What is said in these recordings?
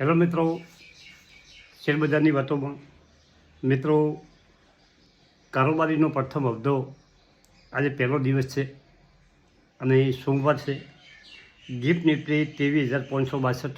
Hello મિત્રો, શેરબજારની વાતોમાં મિત્રો, કારોબારીનો પ્રથમ અવધો આજે પહેલો દિવસ છે અને સોમવાર છે. ગિફ્ટ નિફ્ટી ત્રેવીસ હજાર પાંચસો બાસઠ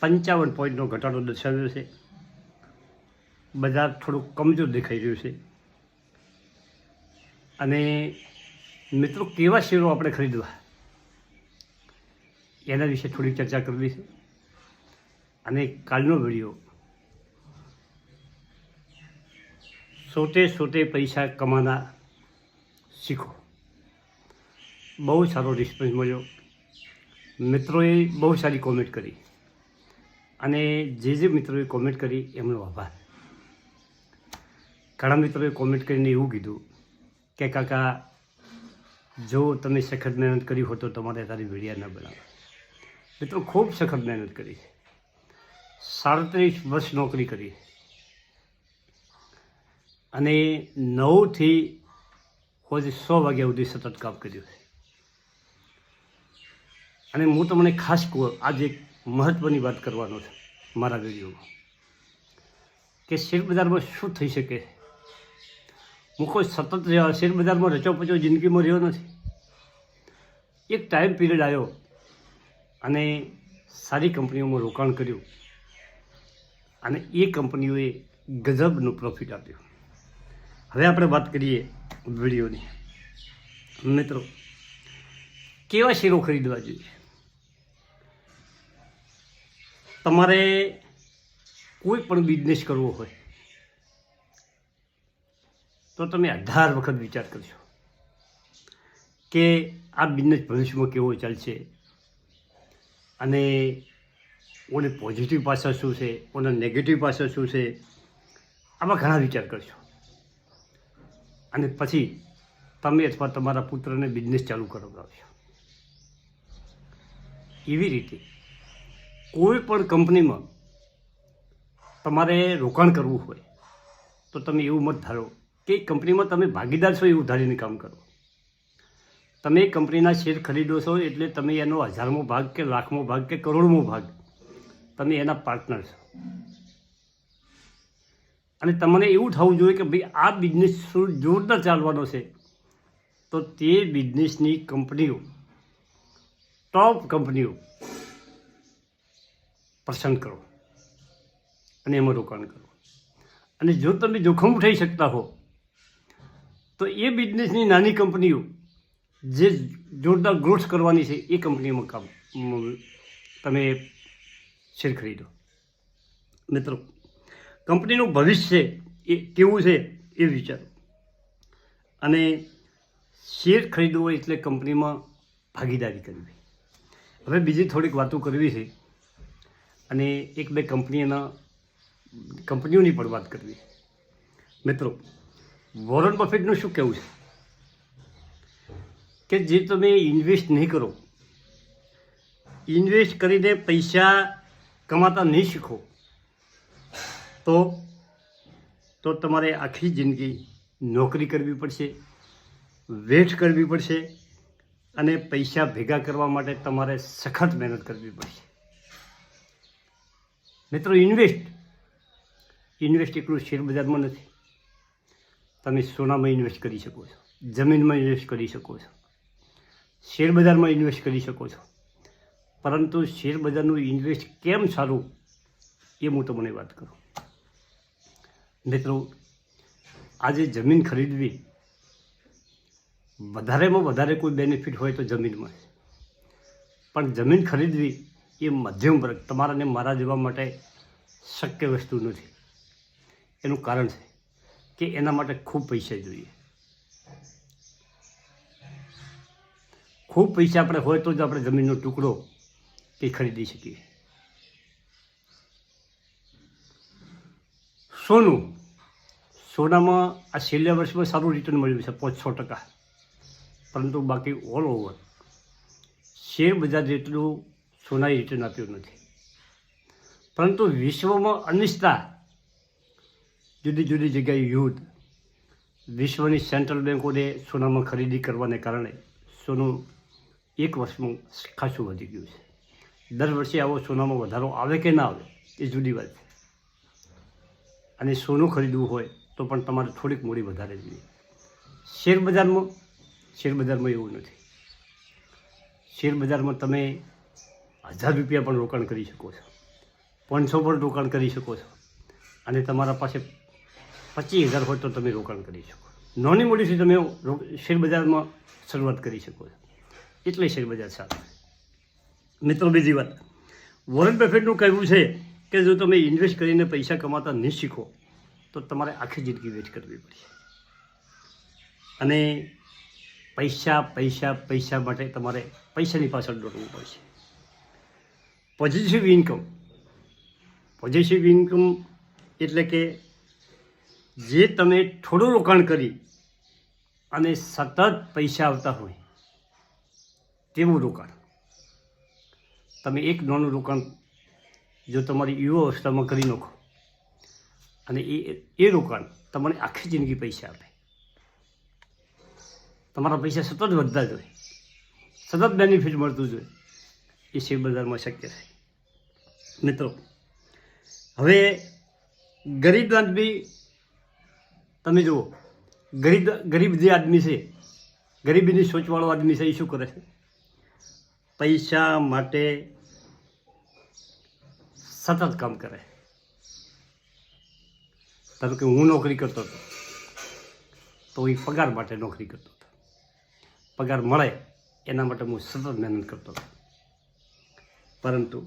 પંચાવન પોઈન્ટનો ઘટાડો દર્શાવ્યો છે. બજાર થોડુંક કમજોર દેખાઈ રહ્યું છે. અને મિત્રો, કેવા શેરો આપણે ખરીદવા? એના વિશે થોડી ચર્ચા કરવી છે. અને કાલનો વીડિયો. સોતે સોતે પૈસા કમાના શીખો. બહુ સારો રિસ્પોન્સ મળ્યો. મિત્રોએ બહુ સારી કોમેન્ટ કરી. અને જે જે મિત્રોએ કોમેન્ટ કરી, એમનો આભાર. ઘણા મિત્રોએ કોમેન્ટ કરીને એવું કીધું કે, કાકા, જો તમે સખત મહેનત કરી હોય તો તમારે તારી વિડીયા ન બનાવે મિત્રો, ખૂબ સખત મહેનત કરી છે. સાડત્રીસ વર્ષ નોકરી કરી. અને નવથી હોજ સો વાગ્યા સુધી સતત કામ કર્યું છે. અને હું તમને ખાસ કહું, આજે એક મહત્ત્વની વાત કરવાનો છે મારા વિડીયોમાં. કે શેર બજારમાં શું થઈ શકે? હું કોઈ સતત શેર બજારમાં રચો પચો જિંદગીમાં રહ્યો નથી. એક ટાઈમ પીરિયડ આવ્યો અને સારી કંપનીઓમાં રોકાણ કર્યું. અને એ કંપનીઓએ ગજબનું પ્રોફિટ આપ્યું. હવે આપણે વાત કરીએ વિડીયોની. મિત્રો, કેવા શેરો ખરીદવા જોઈએ? તમારે કોઈ પણ બિઝનેસ કરવો હોય, તો તમે અઢાર વખત વિચાર કરશો કે આ બિઝનેસ ભવિષ્યમાં કેવો ચાલશે અને ઓને પોઝિટિવ પાસા શું છે? ઓના નેગેટિવ પાસા શું છે? આમાં ઘણા વિચાર કરશો. અને પછી તમે અથવા તમારા પુત્રને બિઝનેસ ચાલુ કરાવડાવશો એવી રીતે કોઈ પણ કંપનીમાં તમારે રોકાણ કરવું હોય, તો તમે એવું મત ધારો કે કંપનીમાં તમે ભાગીદાર છો એવું ધારીને કામ કરો. તમે કંપનીના શેર ખરીદો છો એટલે તમે એનો હજારમો ભાગ કે લાખમો ભાગ કે કરોડમો ભાગ તમે એના પાર્ટનર છો. અને તમને એવું થવું જોઈએ કે ભાઈ આ બિઝનેસ જોરદાર ચાલવાનો છે. તો તે બિઝનેસની કંપનીઓ ટોપ કંપનીઓ પસંદ કરો. અને એમાં રોકાણ કરો. અને જો તમે જોખમ ઉઠાવી શકતા હો, તો એ બિઝનેસની નાની કંપનીઓ જે જોરદાર ગ્રોથ કરવાની છે, એ કંપનીમાં કામ તમે શેર ખરીદો. મિત્રો, કંપનીનું ભવિષ્ય એ કેવું છે એ વિચારો. અને શેર ખરીદવો એટલે કંપનીમાં ભાગીદારી કરવી. હવે બીજી થોડીક વાતો કરવી છે અને એક બે કંપનીના કંપનીઓની પણ વાત કરવી. મિત્રો, વોરન બફેટનું શું કહેવું છે? કે જે તમે ઇન્વેસ્ટ નહીં કરો, ઇન્વેસ્ટ કરીને પૈસા કમાતા નહીં શીખો, તો તો તમારે આખી જિંદગી નોકરી કરવી પડશે, વેઠ કરવી પડશે અને પૈસા ભેગા કરવા માટે તમારે સખત મહેનત કરવી પડશે. મિત્રો, ઇન્વેસ્ટ ઇન્વેસ્ટ એકલું શેર બજારમાં નથી. તમે સોનામાં ઇન્વેસ્ટ કરી શકો છો, જમીનમાં ઇન્વેસ્ટ કરી શકો છો, શેર બજારમાં ઇન્વેસ્ટ કરી શકો છો. પરંતુ શેર બજારનું ઇન્વેસ્ટ કેમ સારું એ હું તમને વાત કરું. મિત્રો, આજે જમીન ખરીદવી વધારેમાં વધારે કોઈ બેનિફિટ હોય તો જમીનમાં. પણ જમીન ખરીદવી એ મધ્યમ વર્ગ, તમારા ને મારા જેવા માટે શક્ય વસ્તુ નથી. એનું કારણ છે કે એના માટે ખૂબ પૈસા જોઈએ. ખૂબ પૈસા આપણે હોય તો જ આપણે જમીનનો ટુકડો એ ખરીદી શકીએ. સોનું. સોનામાં આ છેલ્લા વર્ષમાં સારું રિટર્ન મળ્યું છે પાંચ છ ટકા. પરંતુ બાકી ઓલ ઓવર શેર બજાર જેટલું સોનાએ રિટર્ન આપ્યું નથી. પરંતુ વિશ્વમાં અનિશ્ચિતતા જુદી જુદી જગ્યાએ યુદ્ધ, વિશ્વની સેન્ટ્રલ બેન્કોને સોનામાં ખરીદી કરવાને કારણે સોનું એક વર્ષમાં ખાસું વધી ગયું છે. દર વર્ષે આવો સોનામાં વધારો આવે કે ના આવે એ જુદી વાત છે. અને સોનું ખરીદવું હોય તો પણ તમારે થોડીક મૂડી વધારે જોઈએ. શેર બજારમાં શેર બજારમાં એવું નથી. શેર બજારમાં તમે હજાર રૂપિયા પણ રોકાણ કરી શકો છો. પાંચસો પણ રોકાણ કરી શકો છો. અને તમારા પાસે પચીસ હજાર હોય તો તમે રોકાણ કરી શકો. નાની મોટીથી તમે શેરબજારમાં શેર બજારમાં શરૂઆત કરી શકો છો. એટલે શેર બજાર સારું મિત્રો, બીજી વાત. વોરન બફેટનું કહેવું છે કે જો તમે ઇન્વેસ્ટ કરીને પૈસા કમાતા નહીં શીખો, તો તમારે આખી જિંદગી વેસ્ટ કરવી પડશે. અને પૈસા પૈસા પૈસા માટે તમારે પૈસાની પાછળ દોડવું પડશે. પોઝિટિવ ઇન્કમ પોઝિટિવ ઇન્કમ એટલે કે જે તમે થોડું રોકાણ કરી અને સતત પૈસા આવતા હોય, તેવું રોકાણ. તમે એક નાનું રોકાણ જો તમારી યુવા અવસ્થામાં કરી નાખો. અને એ એ રોકાણ તમને આખી જિંદગી પૈસા આપે. તમારા પૈસા સતત વધતા જ હોય. સતત બેનિફિટ મળતું જ હોય. એ શેર બજારમાં શક્ય છે. મિત્રો, હવે ગરીબ આદમી, તમે જુઓ, ગરીબ ગરીબ જે આદમી છે, ગરીબીની સોચવાળો આદમી છે, એ શું કરે છે? પૈસા માટે સતત કામ કરે. ધારો કે હું નોકરી કરતો હતો, તો એ પગાર માટે નોકરી કરતો હતો. પગાર મળે એના માટે હું સતત મહેનત કરતો હતો. પરંતુ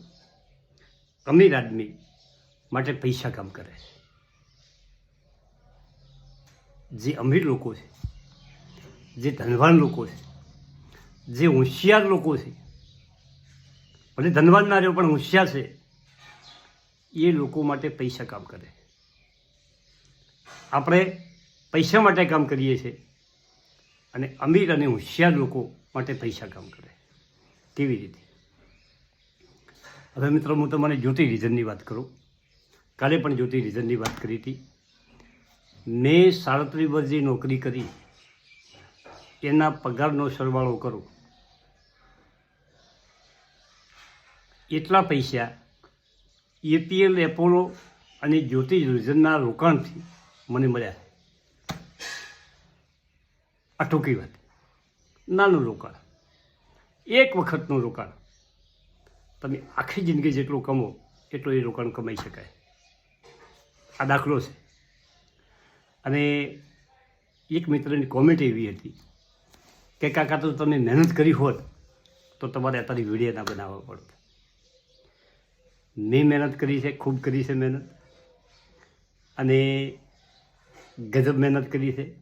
અમીર આદમી માટે પૈસા કામ કરે છે. જે અમીર લોકો છે, જે ધનવાન લોકો છે, જે હોશિયાર લોકો છે ભલે ધનવાન ના રહ્યો પણ હોશિયાર છે. એ લોકો માટે પૈસા કામ કરે. આપણે પૈસા માટે કામ કરીએ છીએ અને અમીર અને હોશિયાર લોકો માટે પૈસા કામ કરે. કેવી રીતે? હવે મિત્રો, હું તમારે જ્યોતિ રીઝનની વાત કરું. કાલે પણ જ્યોતિ રીઝનની વાત કરી હતી. મેં સાડત્રીસ વર્ષ જે નોકરી કરી. એના પગારનો સરવાળો કરું. એટલા પૈસા એપીએલ એપોલો અને જ્યોતિ રિઝનના રોકાણથી મને મળ્યા અટોકી વાત. નાનું રોકાણ એક વખતનું રોકાણ તમે આખી જિંદગી જેટલું કમો, એટલું એ રોકાણ કમાઈ શકાય. આ દાખલો છે. અને એક મિત્રની કોમેન્ટ એવી હતી કે, કાકા, તો તમે મહેનત કરી હોત, તો તમારે અત્યારે વીડિયો ના બનાવવા પડત. મેં મહેનત કરી છે, ખૂબ કરી છે મહેનત. અને ગજબ મહેનત કરી છે.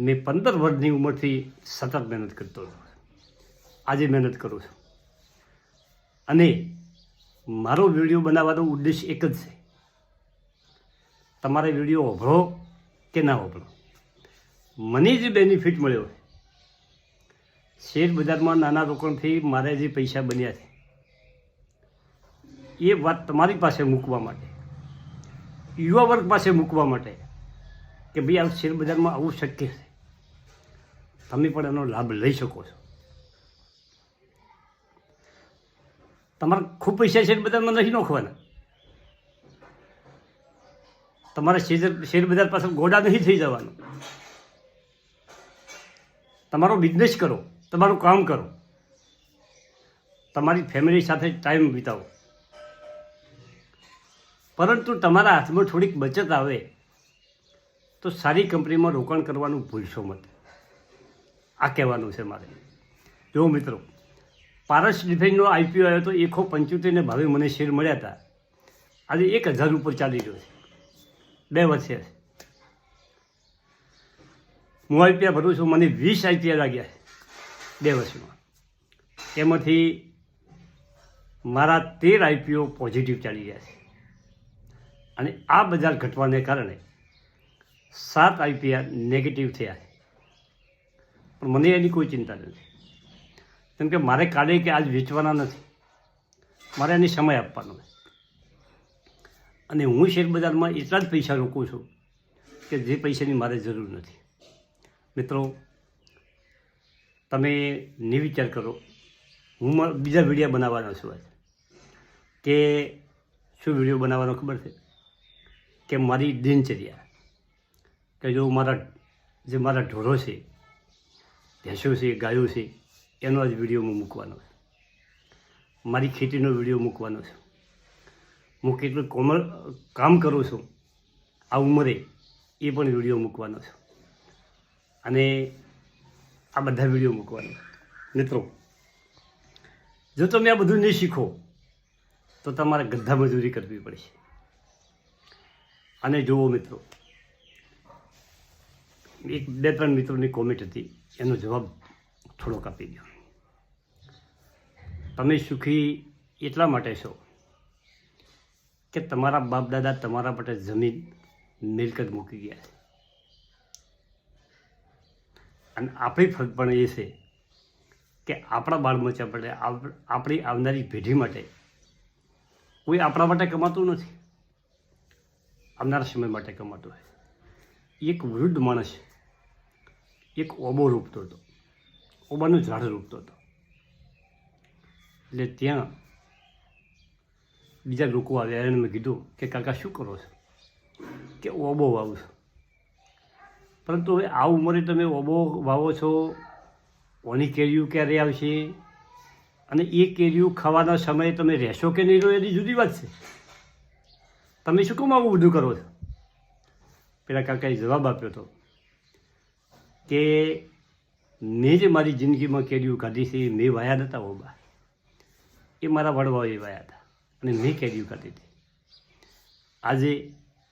મેં પંદર વર્ષની ઉંમરથી સતત મહેનત કરતો હતો આજે મહેનત કરું છું. અને મારો વીડિયો બનાવવાનો ઉદ્દેશ એક જ છે. તમારે વીડિયો ઓભળો કે ના ઓભળો મને જે બેનિફિટ મળ્યો શેર બજારમાં નાના રોકાણથી મારે જે પૈસા બન્યા છે એ વાત તમારી પાસે મૂકવા માટે. યુવા વર્ગ પાસે મૂકવા માટે કે ભાઈ આ શેર બજારમાં આવું શક્ય છે. તમે પણ એનો લાભ લઈ શકો છો. તમારે ખૂબ પૈસા શેર બજારમાં નથી નોખવાના. તમારે શેર શેર બજાર પાસે ગોડા નહીં થઈ જવાનું. તમારો બિઝનેસ કરો, તમારું કામ કરો. તમારી ફેમિલી સાથે ટાઈમ વિતાવો. પરંતુ તમારા હાથમાં થોડીક બચત આવે, તો સારી કંપનીમાં રોકાણ કરવાનું ભૂલશો મત. આ કહેવાનું છે મારે. જો મિત્રો, પારસ ડિફેન્સનો આઈપીઓ આવ્યો તો એકસો પંચોતેરને ભાવે મને શેર મળ્યા હતા. આજે એક હજાર ઉપર ચાલી રહ્યો છે. બે વર્ષે હું આઈપીઆઈ ભરું છું, મને વીસ આઈપીઆઈ લાગ્યા છે બે વર્ષમાં. એમાંથી મારા તેર આઈપીઓ પોઝિટિવ ચાલી રહ્યા છે. અને આ બજાર ઘટવાને કારણે સાત આઈપીઆર નેગેટિવ થયા છે. પણ મને એની કોઈ ચિંતા નથી. કેમ કે મારે કાલે કે આજ વેચવાના નથી. મારે એને સમય આપવાનો અને હું શેર બજારમાં એટલા જ પૈસા રોકું છું કે જે પૈસાની મારે જરૂર નથી. મિત્રો, તમે નિર્વિચાર કરો, હું બીજા વીડિયો બનાવવાનો છું આજે. કે શું વીડિયો બનાવવાનો ખબર છે? કે મારી દિનચર્યા, કે જો મારા, જે મારા ઢોરો છે, ભેંસો છે, ગાયો છે, એનો જ વીડિયો હું મૂકવાનો છે. મારી ખેતીનો વીડિયો મૂકવાનો છે. હું કેટલું કોમર કામ કરું છું, આ ઉંમરે એ પણ વીડિયો મૂકવાનો છું. અને આ બધા વીડિયો મૂકવાનો. મિત્રો, જો તમે આ બધું નહીં શીખો, તો તમારે ગધા મજૂરી કરવી પડશે. અને જુઓ મિત્રો, એક બે ત્રણ મિત્રોની કોમેન્ટ હતી, એનો જવાબ થોડોક આપી દો. તમે સુખી એટલા માટે છો કે તમારા બાપ દાદા તમારા માટે જમીન મિલકત મૂકી ગયા છે. અને આપણી ફરજ પણ એ છે કે આપણા બાળમચા માટે આપણી આવનારી પેઢી માટે કોઈ આપણા માટે કમાતું નથી. આવનારા સમય માટે કમાતો હોય. એક વૃદ્ધ માણસ એક ઓબો રૂપતો હતો. ઓબાનું ઝાડ રૂપતો હતો. એટલે ત્યાં બીજા લોકો આવ્યા એને મેં કીધું કે, કાકા, શું કરો છો? કે, ઓબો વાવું છું. પરંતુ હવે આ ઉંમરે તમે ઓબો વાવો છો, ઓની કેરીઓ ક્યારે આવશે? અને એ કેરીઓ ખાવાના સમયે તમે રહેશો કે નહીં રહો એની જુદી વાત છે. તમે શું કામ આવું બધું કરો છો? પેલા કાકાએ જવાબ આપ્યો હતો કે, મેં જે મારી જિંદગીમાં કેરીઓ કાઢી છે મેં વાયા નહોતા ઓબા એ મારા વડવાઓએ વાયા હતા અને મેં કેરીઓ કાઢી હતી. આજે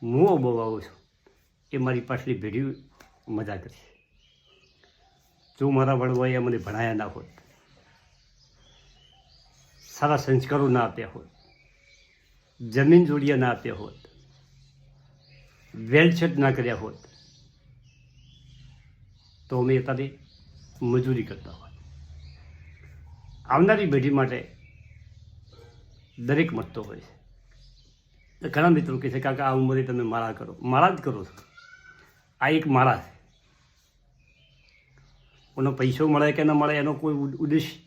હું ઓબો વાવું છું, એ મારી પાછલી પેઢી મજા કરી જો મારા વડવાએ મને ભણાયા ના હોત, સારા સંસ્કારો ના આપ્યા હોત જમીન જોડિયા ના આપ્યા હોત. વેલછેટ ના કર્યા હોત. તો અમે અત્યારે મજૂરી કરતા હોત. આવનારી પેઢી માટે દરેક મતતો હોય છે. ઘણા મિત્રો કહે છે કાકા, આ ઉંમરે તમે માળા કરો. માળા જ કરો છો. આ એક માળા છે. કોનો પૈસો મળે કે ન મળે એનો કોઈ ઉદ્દેશ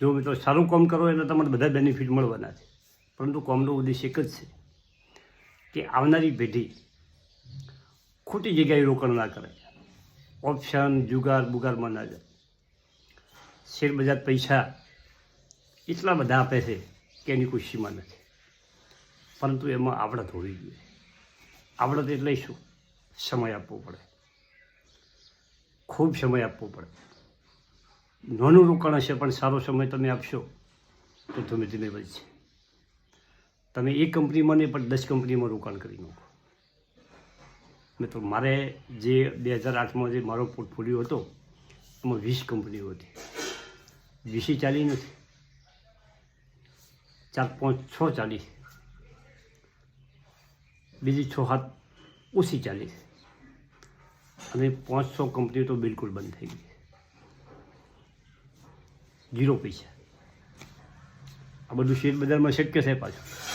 જો મિત્રો સારું કામ કરો એટલે તમને બધા બેનિફિટ મળવાના છે. પરંતુ કોમનો ઉદ્દેશ એક જ છે કે આવનારી પેઢી ખોટી જગ્યાએ રોકાણ ના કરે. ઓપ્શન, જુગાર બુગારમાં ના જાય. શેર બજાર પૈસા એટલા બધા આપે છે કે એની કોઈ સીમા નથી. પરંતુ એમાં આવડત હોવી જોઈએ. આવડત એટલે શું? સમય આપવો પડે. ખૂબ સમય આપવો પડે. નાનું રોકાણ હશે પણ સારો સમય તમે આપશો તો ધીમે ધીમે વધશે તમે એક કંપનીમાં નહીં, પણ દસ કંપનીમાં રોકાણ કરી નાખો. મિત્રો, મારે જે બે હજાર આઠમાં જે મારો પોર્ટફોલિયો હતો, એમાં વીસ કંપનીઓ હતી. વીસી ચાલી નથી. ચાર પાંચ છ ચાલી. બીજી છ હાથ ઓછી ચાલી. અને પાંચ છ કંપનીઓ તો બિલકુલ બંધ થઈ ગઈ. જીરો પૈસા. આ બધું શેર બજારમાં શક્ય છે પાછું.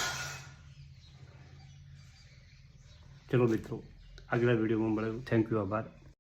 ચલો મિત્રો આગલા વિડીયોમાં મળે થેન્ક યુ આભાર